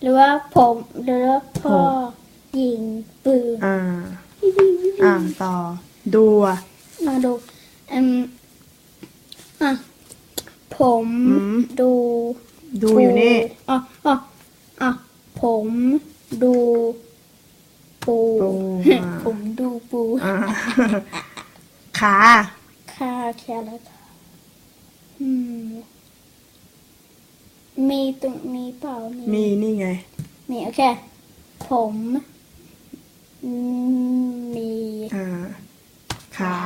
หรือว่าผมหรือว่าพ่อยิงปืนอ่า อ่าต่อ ดูอะมาดูอืมอะผมอืมดู ดูอยู่นี่อะอะอะผมดูปูปูอ่าผมดูปูอ่าขาค่าแค่แล้วค่ะอืม มีตรงนี้เปล่า มีนี่ไง มีโอเคผมอืมมี อ่า ขา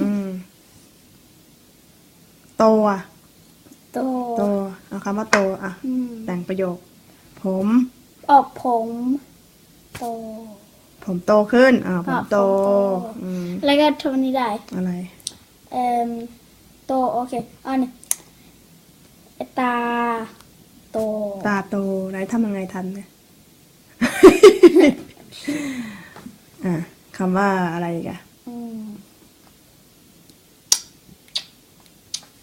อืมโตอะโตโตเอาคำว่าโตอะ อืมแต่งประโยค ผม ออกผมโต ผมโตขึ้น อ่า ผมโตอะผมโต อืม แล้วก็ทำนี้ได้ อะไร เอ่มโตโอเคอันนี้ตา โต ตาโตไหนทำยังไงทันเนี่ย อะคำว่าอะไรอีกอะอืม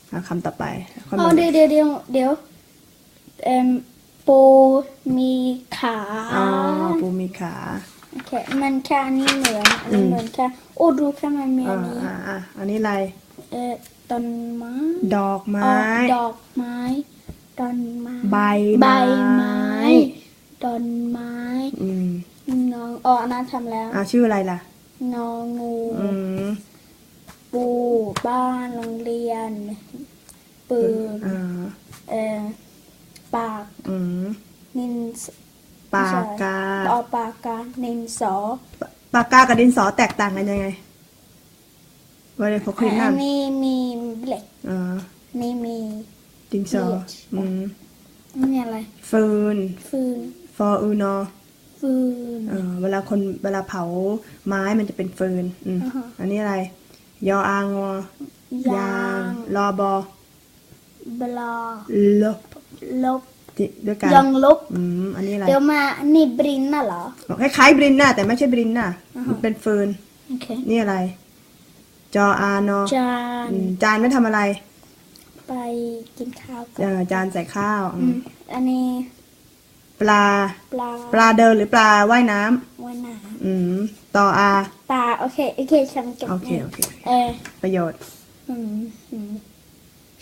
เอาคำต่อไปคนอ๋อละเดี๋ยวเดี๋ยวเดี๋ยวเดี๋ยวเอ่มปูมีขา อ๋อปูมีขา โอเค มันแค่อันนี้เหมือนอันอืนี้มเหมือนแค่โอ้ดูแค่มันมีอ่าอันนี้ อ่าอ่าอันนี้อะไร เอ่อต้นไม้ดอกไม้อ๋อดอกไม้ ต้นไม้ใบใบไม้ไม้ต้นไม้อืมงองอ๋ออันนั้นทำแล้วอ่าชื่ออะไรล่ะงองูอืมปูบ้านโรงเรียน ปืนอ่าเอ่อปากอืมนินสปากกาออปากกานินสอปากกากับดินสอแตกต่างกันยังไงวาเลฟคลินอันั่นนนี้มีเหล็กอ่านี่มี ดินสอเหล็กอืมนี่อะไร ฟืน ฟืน ฟออูนอฟืนเออเวลาคนเวลาเผาไม้มันจะเป็นฟืนอืมอ่าฮะอันนี้อะไร ยออางอยางรอบอบลอลบลบจิด้วยกันยังลบอืมอันนี้อะไรเดี๋ยวมาอันนี่บรินน่ะเหรอคล้ายๆบรินน่ะแต่ไม่ใช่บรินน่ะอ่าฮะมันเป็นฟืนโอเคนี่อะไร จออานอจานอืมจานไม่ทำอะไร ไปกินข้าวกัเอนอจานใส่ข้าวอือืมมอันนี้ปลา ปลาปลาเดินหรือปลาว่ายน้ำวันหนาอืมต่ออาตาโอเคโอเคฉันจบโอเคโอเค เออประโยชน์ อืมอืม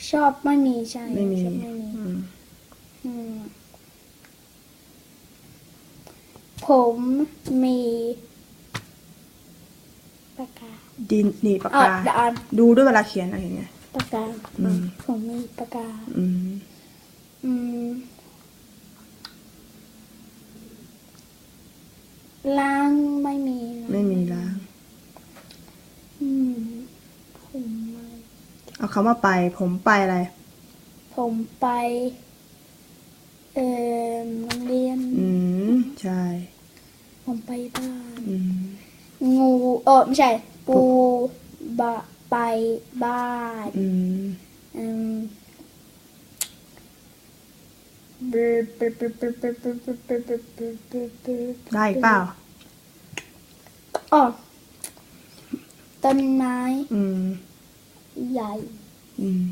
ชอบไม่มีใช่ไม่มีชอบไม่มีอืมอืมผมมีปากกาดินหนีบปากอะกาเดี๋ยวอ่าน ดูด้วยเวลาเขียนอะไรอย่างเงี้ย ปากกาอืมผมมีปากกา อืม อืม ล้างไม่มีนะไม่มีล้าง อืม ผมไม่ เอาคำว่าไป ผมไปอะไร ผมไป เอ่อโรงเรียน อืม ใช่ ผมไปบ้าน อืม งู เออไม่ใช่ ปูบะ ไปบ้านอืมได้เปล่า อ๋อต้นไม้ใหญ่ อืม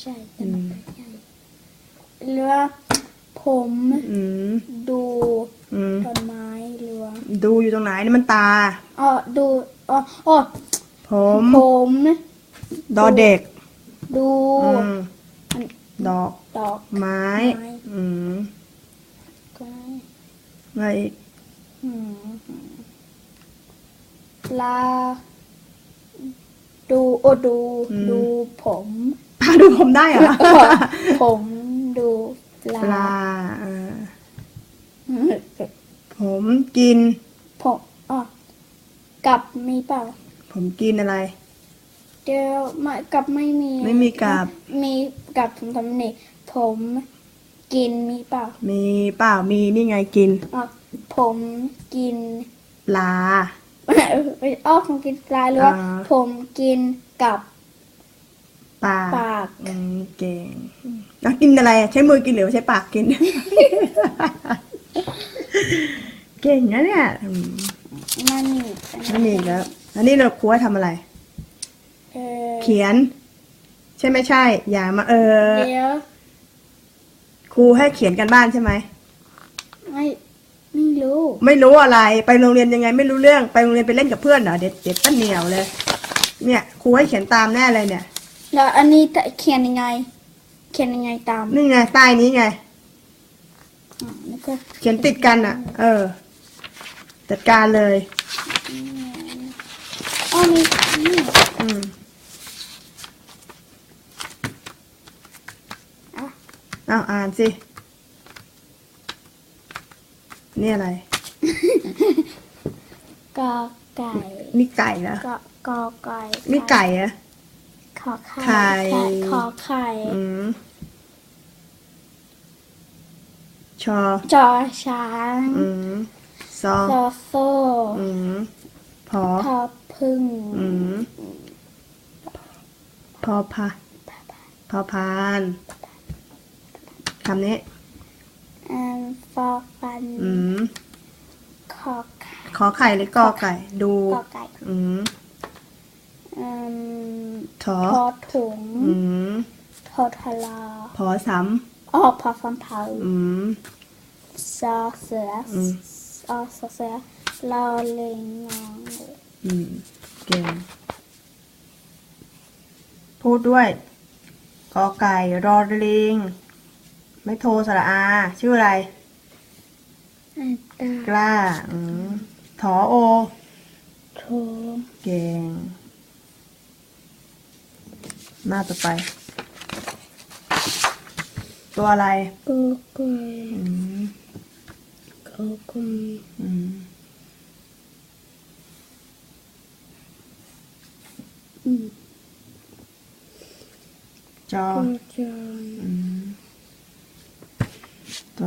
ใช่ต้นไม้ใหญ่เรือผมดูต้นไม้เรือ ดูอยู่ตรงไหนนี่มันตา อ๋อ ดู อ๋ออ๋อ ผมผม ดอเด็กดูอืมอันดอกดอกไม้ ไม้อืมไม้อะไรอีกอืมปลา ดูโอ้ดูดูผมปลาดูผมได้เหรอผมดูปลาปลาเออผมกินผมอ๋อกับมีเปล่า ผมกินอะไร เดี๋ยวไม่กับไม่มีไม่มีกับ มีกับผมทำนี่ผมกินมีเปล่ามีเปล่ามีนี่ไงกินอ๋อผมกินปลาอ๋อผมกินปลาหรือว่าอ่าผมกินกับปลาปากอืมเก่งแล้วกินอะไรใช้มือกินหรือว่าใช้ปากกิน เก่งนะเนี่ยอืมมันนี่ไม่มีอีกแล้ว อันนี้เราครูให้ทำอะไร เออเขียน ใช่ไม่ใช่ อย่ามาเออ เดี๋ยวครูให้เขียนกันบ้านใช่ไหม ไม่ไม่รู้ไม่รู้อะไร ไปโรงเรียนยังไงไม่รู้เรื่อง ไปโรงเรียนไปเล่นกับเพื่อนเหรอ เด็ดเด็ดป้าเหนียวเลย เนี่ยครูให้เขียนตามแน่เลยเนี่ย แล้วอันนี้จะเขียนยังไง เขียนยังไงตามนี่ไงใต้นี้ไง อ่าแล้วก็เขียนติดกันอะ เออ จัดการเลยอ๋อ มีนี่อืมอะเอาอ่านสิ นี่อะไร กอไก่นี่ไก่เหรอกอกอไก่นี่ไก่เหรอะขอไข่ไข่ขอไข่อืมชอ จอช้าง อืมซอซอโซ่อืม พอ พอพึ่งอืม พอพาพอพานคำนี้อืมฟอฟันอืมขอไข่ขอไข่หรือกอไก่ ดู กอไก่อืมอืมถอ พอถุงอืม พอทลาพอสออกพอฟันเผาำอืม ซอเสืออมออเสือลอเลงงอง อืม เก่ง พูดด้วยกอไก่ รอลิง ไม่โทรสระอา ชื่ออะไรอันตากล้าอืมถอโอ โทเก่ง หน้าต่อไป ตัวอะไรกอไก่อืมกอไก่อืม อืมจอกอจานอืมตั